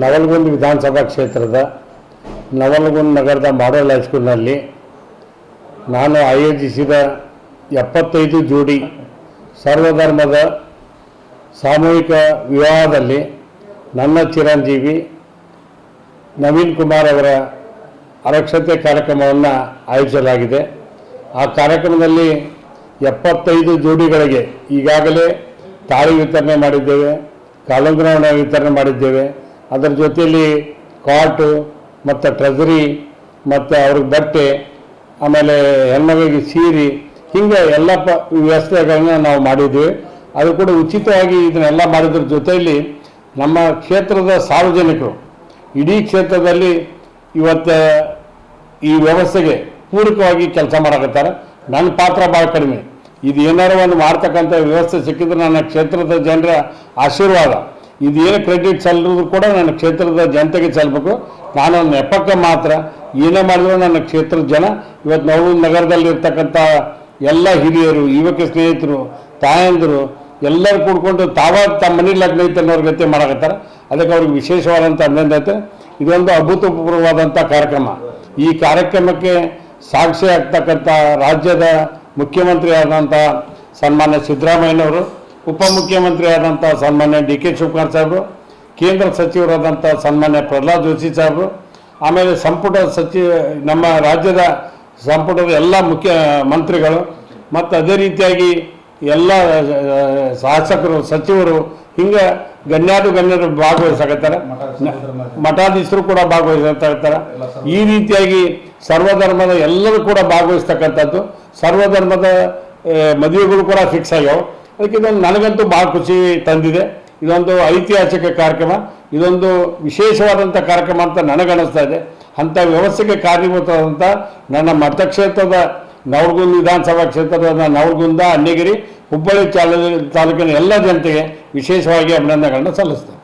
ನವಲಗುಂದ ವಿಧಾನಸಭಾ ಕ್ಷೇತ್ರದ ನವಲಗುಂದ ನಗರದ ಮಾಡೆಲ್ ಹೈಸ್ಕೂಲ್ನಲ್ಲಿ ನಾನು ಆಯೋಜಿಸಿದ ಎಪ್ಪತ್ತೈದು ಜೋಡಿ ಸರ್ವಧರ್ಮದ ಸಾಮೂಹಿಕ ವಿವಾಹದಲ್ಲಿ ನನ್ನ ಚಿರಂಜೀವಿ ನವೀನ್ ಕುಮಾರ್ ಅವರ ಅರಕ್ಷತೆ ಕಾರ್ಯಕ್ರಮವನ್ನು ಆಯೋಜಿಸಲಾಗಿದೆ. ಆ ಕಾರ್ಯಕ್ರಮದಲ್ಲಿ ಎಪ್ಪತ್ತೈದು ಜೋಡಿಗಳಿಗೆ ಈಗಾಗಲೇ ತಾಳಿ ವಿತರಣೆ ಮಾಡಿದ್ದೇವೆ, ಕಾಲುಗ್ರಹಣ ವಿತರಣೆ ಮಾಡಿದ್ದೇವೆ ಅದರ ಜೊತೆಯಲ್ಲಿ ಕಾಟು ಮತ್ತು ಟ್ರೆಜರಿ ಮತ್ತು ಅವ್ರಿಗೆ ಬಟ್ಟೆ, ಆಮೇಲೆ ಹೆಣ್ಮಗಳಿಗೆ ಸೀರೆ, ಹಿಂಗೆ ಎಲ್ಲ ಪ ವ್ಯವಸ್ಥೆಗಳನ್ನ ನಾವು ಮಾಡಿದ್ವಿ. ಅದು ಕೂಡ ಉಚಿತವಾಗಿ ಇದನ್ನೆಲ್ಲ ಮಾಡಿದ್ರ ಜೊತೆಯಲ್ಲಿ ನಮ್ಮ ಕ್ಷೇತ್ರದ ಸಾರ್ವಜನಿಕರು, ಇಡೀ ಕ್ಷೇತ್ರದಲ್ಲಿ ಇವತ್ತು ಈ ವ್ಯವಸ್ಥೆಗೆ ಪೂರಕವಾಗಿ ಕೆಲಸ ಮಾಡಕತ್ತಾರೆ. ನನ್ನ ಪಾತ್ರ ಭಾಳ ಕಡಿಮೆ. ಇದು ಏನಾರು ಒಂದು ಮಾಡ್ತಕ್ಕಂಥ ವ್ಯವಸ್ಥೆ ಸಿಕ್ಕಿದ್ರೆ ನನ್ನ ಕ್ಷೇತ್ರದ ಜನರ ಆಶೀರ್ವಾದ. ಇದೇನು ಕ್ರೆಡಿಟ್ ಸಲ್ಲರೂ ಕೂಡ ನನ್ನ ಕ್ಷೇತ್ರದ ಜನತೆಗೆ ಸಲ್ಲಬೇಕು ನಾನು ನೆಪಕ್ಕೆ ಮಾತ್ರ ಏನೇ ಮಾಡಿದ್ರು ನನ್ನ ಕ್ಷೇತ್ರದ ಜನ. ಇವತ್ತು ನಾವು ನಗರದಲ್ಲಿರ್ತಕ್ಕಂಥ ಎಲ್ಲ ಹಿರಿಯರು, ಯುವಕ ಸ್ನೇಹಿತರು, ತಾಯಂದಿರು, ಎಲ್ಲರೂ ಕೂಡ್ಕೊಂಡು ತಾವ ತಮ್ಮ ಮನೆ ಲಗ್ನ ಐತೆ ಅನ್ನೋರ ಗತಿ ಮಾಡಕತ್ತಾರೆ. ಅದಕ್ಕೆ ಅವ್ರಿಗೆ ವಿಶೇಷವಾದಂಥ ಅಭಿನಂದನೆ ಇದೊಂದು ಅಭೂತಪೂರ್ವವಾದಂಥ ಕಾರ್ಯಕ್ರಮ. ಈ ಕಾರ್ಯಕ್ರಮಕ್ಕೆ ಸಾಕ್ಷಿ ಆಗ್ತಕ್ಕಂಥ ರಾಜ್ಯದ ಮುಖ್ಯಮಂತ್ರಿ ಆದಂಥ ಸನ್ಮಾನ್ಯ ಸಿದ್ದರಾಮಯ್ಯನವರು ಉಪಮುಖ್ಯಮಂತ್ರಿ ಆದಂಥ ಸನ್ಮಾನ್ಯ ಡಿ ಕೆ ಶಿವಕುಮಾರ್ ಸಾಹೇಬರು, ಕೇಂದ್ರ ಸಚಿವರಾದಂಥ ಸನ್ಮಾನ್ಯ ಪ್ರಹ್ಲಾದ್ ಜೋಶಿ ಸಾಹೇಬರು, ಆಮೇಲೆ ಸಂಪುಟ ಸಚಿವ ನಮ್ಮ ರಾಜ್ಯದ ಸಂಪುಟದ ಎಲ್ಲ ಮುಖ್ಯ ಮಂತ್ರಿಗಳು, ಮತ್ತು ಅದೇ ರೀತಿಯಾಗಿ ಎಲ್ಲ ಶಾಸಕರು, ಸಚಿವರು ಹಿಂಗೆ ಗಣ್ಯಾದು ಗಣ್ಯರು ಭಾಗವಹಿಸಕತ್ತಾರೆ. ಮಠಾಧೀಶರು ಕೂಡ ಭಾಗವಹಿಸ್ತಾರೆ ಈ ರೀತಿಯಾಗಿ ಸರ್ವಧರ್ಮದ ಎಲ್ಲರೂ ಕೂಡ ಭಾಗವಹಿಸ್ತಕ್ಕಂಥದ್ದು. ಸರ್ವಧರ್ಮದ ಮದುವೆಗಳು ಕೂಡ ಫಿಕ್ಸ್ ಆಗ್ಯಾವ. ಅದಕ್ಕೆ ಇದೊಂದು ನನಗಂತೂ ಭಾಳ ಖುಷಿ ತಂದಿದೆ. ಇದೊಂದು ಐತಿಹಾಸಿಕ ಕಾರ್ಯಕ್ರಮ. ಇದೊಂದು ವಿಶೇಷವಾದಂಥ ಕಾರ್ಯಕ್ರಮ ಅಂತ ನನಗನ್ನಿಸ್ತಾ ಇದೆ. ಅಂಥ ವ್ಯವಸ್ಥೆಗೆ ಕಾರಣೀಭೂತವಾದಂಥ ನನ್ನ ಮತಕ್ಷೇತ್ರದ ನವರ್ಗುಂದ ವಿಧಾನಸಭಾ ಕ್ಷೇತ್ರದ ನವರ್ಗುಂದ ಅನ್ನಿಗಿರಿ ಹುಬ್ಬಳ್ಳಿ ಚಾಲ ತಾಲೂಕಿನ ಎಲ್ಲ ಜನತೆಗೆ ವಿಶೇಷವಾಗಿ ಅಭಿನಂದನೆಗಳನ್ನು ಸಲ್ಲಿಸ್ತೇನೆ.